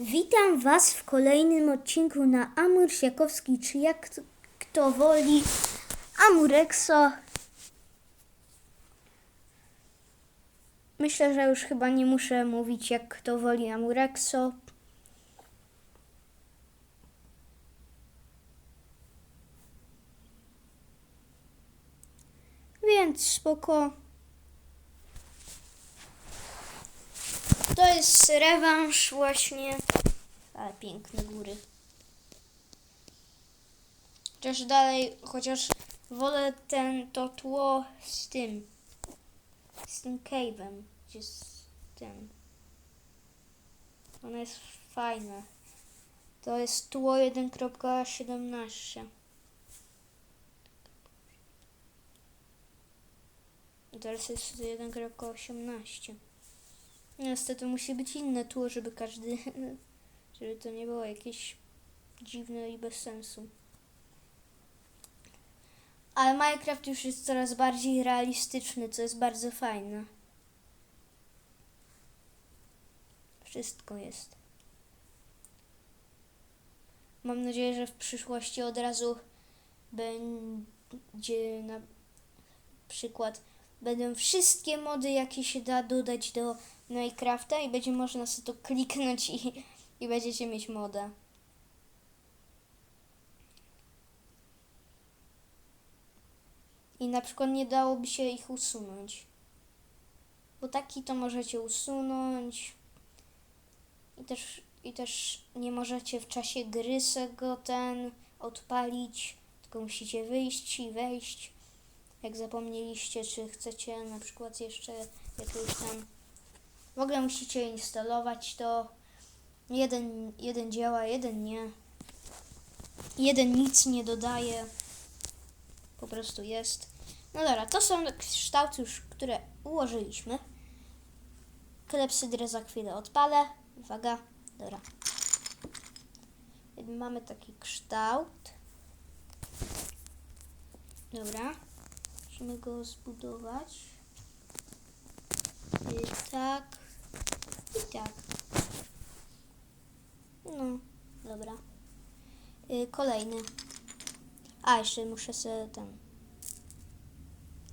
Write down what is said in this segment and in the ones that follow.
Witam Was w kolejnym odcinku na Amur Siakowski, czy jak kto woli, Amurexo. Myślę, że już chyba nie muszę mówić jak kto woli Amurexo. Więc spoko. To jest rewanż właśnie. Ale piękne góry. Chociaż dalej, chociaż wolę ten, to tło z tym. Z tym cave'em. Gdzie z tym. Ono jest fajne. To jest tło 1.17. I Teraz jest 1.18. Niestety musi być inne tło, żeby każdy, żeby to nie było jakieś dziwne i bez sensu. Ale Minecraft już jest coraz bardziej realistyczny, co jest bardzo fajne. Wszystko jest. Mam nadzieję, że w przyszłości od razu będzie na przykład będą wszystkie mody, jakie się da dodać do Minecrafta i będzie można sobie to kliknąć i, i będziecie mieć moda. I na przykład nie dałoby się ich usunąć. Bo taki to możecie usunąć. I też, I też nie możecie w czasie gry go ten odpalić. Tylko musicie wyjść i wejść. Jak zapomnieliście, czy chcecie na przykład jeszcze jakiegoś tam w ogóle musicie instalować to. Jeden, jeden działa, jeden nie. Jeden nic nie dodaje. Po prostu jest. No dobra, to są kształty już, które ułożyliśmy. Klepsydrę za chwilę odpalę. Uwaga, dobra. Mamy taki kształt. Dobra. Musimy go zbudować. I tak. I tak. No, dobra. Y, kolejny. A, jeszcze muszę sobie ten.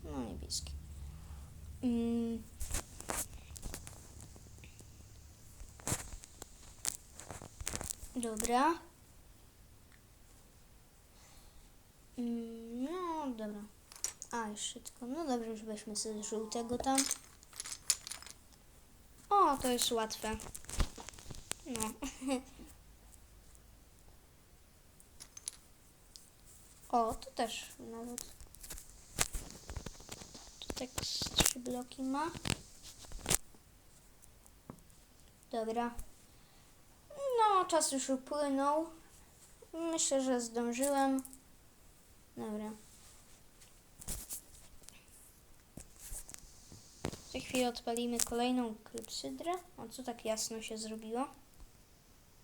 No, niebieski. Mm. Dobra. Mm, no, dobra. A, jeszcze tylko. No dobrze, już weźmy sobie żółtego tam. O, to jest łatwe. No. O, to też nawet. Tu tak trzy bloki ma. Dobra. No, czas już upłynął. Myślę, że zdążyłem. Dobra. Za chwilę odpalimy kolejną klepsydrę. O, co tak jasno się zrobiło?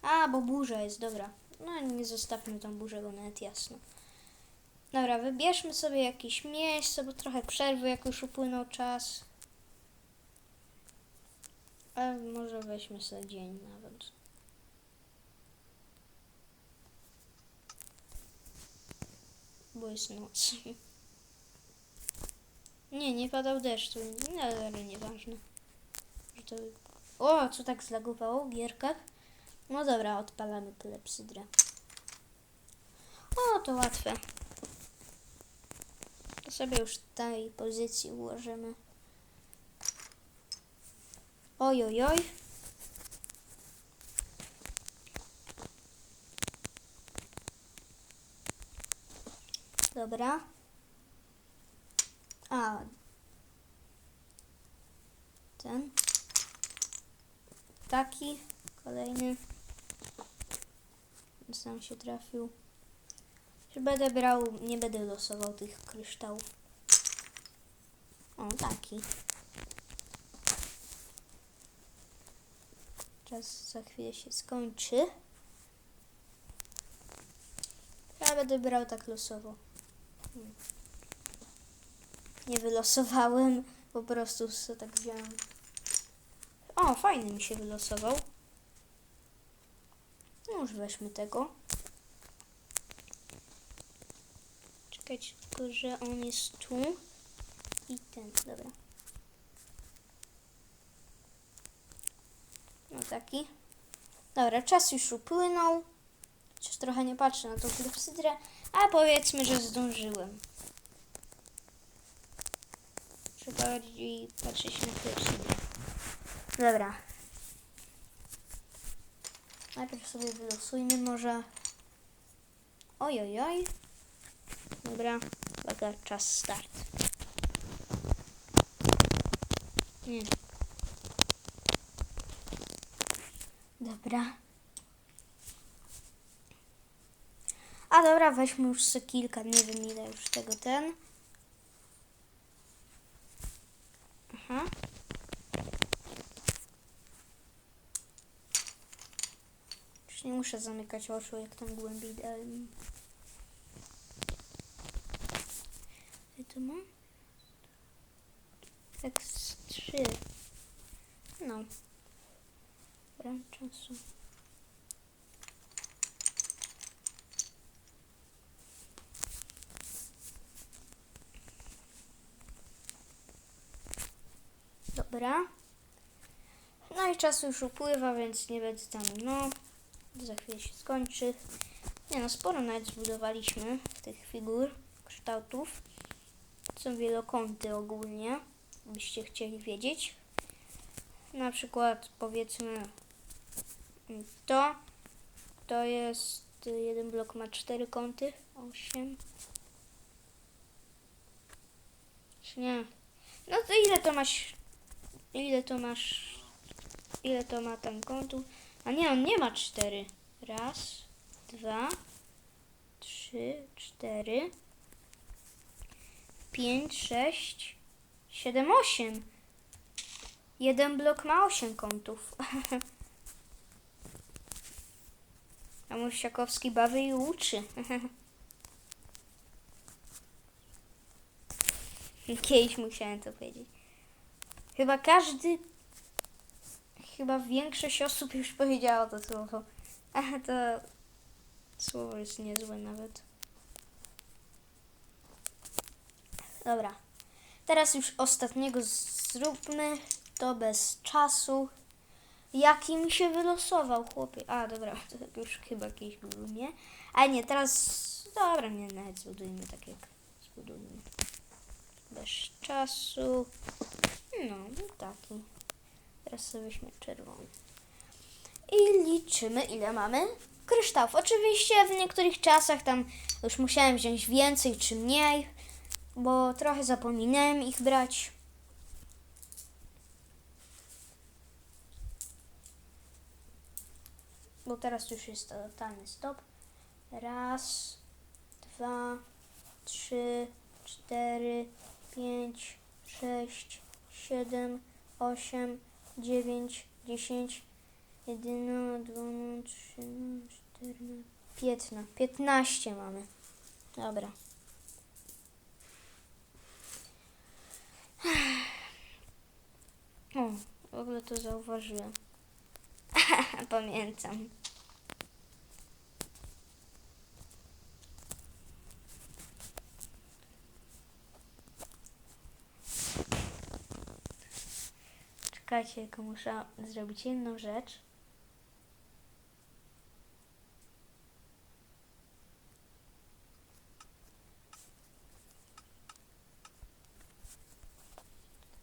A, bo burza jest, dobra. No, nie zostawmy tą burzę, bo nawet jasno. Dobra, wybierzmy sobie jakieś miejsce, bo trochę przerwy, jak już upłynął czas. A może weźmy sobie dzień nawet. Bo jest noc. Nie, nie padał deszcz, no, ale nieważne. To... O, co tak zlagowało w gierkach? No dobra, odpalamy klepsydrę. O, to łatwe. To sobie już tej pozycji ułożymy. Oj, oj, oj. Dobra. A. Ten. Taki. Kolejny. Sam się trafił. Czy będę brał, nie będę losował tych kryształów. O, taki. Czas za chwilę się skończy. Ja będę brał tak losowo. Hmm. Nie wylosowałem, po prostu sobie tak wziąłem. O, fajny mi się wylosował. już weźmy tego. Czekajcie, tylko że on jest tu. I ten, dobra. No taki. Dobra, czas już upłynął. Chociaż trochę nie patrzę na tą klepsydrę, a powiedzmy, że zdążyłem. Trzeba bardziej patrzeć na klepsydrę. Dobra. Najpierw sobie wylosujmy może. Oj, oj. Dobra, uwaga, czas start. Nie. Dobra. A dobra, weźmy już kilka, nie wiem ile już tego ten. Aha. Już nie muszę zamykać oczu, jak tam głębiej dałem. Ile to ma? Tak z trzy. No. Dobra, czasu. Dobra. No i czas już upływa, więc nie będę tam, no, za chwilę się skończy. Nie no, sporo nawet zbudowaliśmy tych figur, kształtów. Są wielokąty ogólnie, byście chcieli wiedzieć. Na przykład powiedzmy to, to jest jeden blok ma cztery kąty, osiem. Czy nie? No to ile to masz, ile to masz, ile to ma tam kątów? A nie, on nie ma cztery. Raz, dwa, trzy, cztery, pięć, sześć, siedem, osiem. Jeden blok ma osiem kątów. A mój Siakowski bawi i uczy. Kiedyś musiałem to powiedzieć. Chyba każdy, chyba większość osób już powiedziało to słowo. A to słowo jest niezłe nawet. Dobra. Teraz już ostatniego zróbmy. To bez czasu. Jaki mi się wylosował, chłopie? A, dobra, to już chyba jakiś był, nie? A nie, teraz... Dobra, nie, nawet zbudujmy tak jak zbudujmy. Bez czasu. No, taki. Teraz sobie weźmy czerwony. I liczymy, ile mamy kryształów. Oczywiście w niektórych czasach tam już musiałem wziąć więcej czy mniej, bo trochę zapominałem ich brać. Bo teraz już jest totalny stop. Raz, dwa, trzy, cztery, pięć, sześć, siedem, osiem, dziewięć, dziesięć, jedenaście, dwanaście, trzynaście, czternaście, piętnaście. Piętnaście mamy. Dobra. O, w ogóle to zauważyłem. Pamiętam. Czekajcie, tylko muszę zrobić jedną rzecz.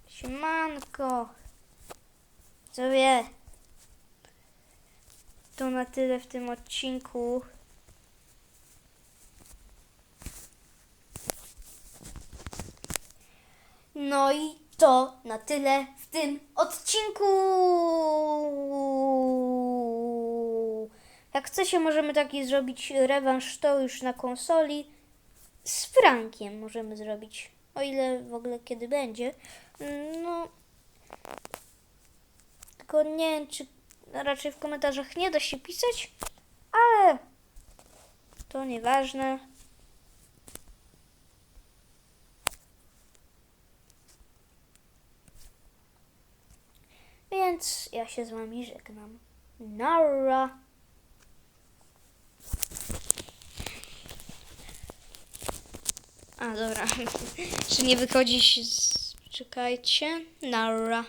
Siemanko. Co wie? To na tyle w tym odcinku. No i to na tyle w tym odcinku. Jak chcecie, możemy taki zrobić rewanż to już na konsoli. Z Frankiem możemy zrobić. O ile w ogóle kiedy będzie. No. Tylko nie wiem, czy raczej w komentarzach nie da się pisać, ale to nieważne. Więc ja się z wami żegnam. Nara! A dobra, czy nie wychodzić z... Czekajcie. Nara.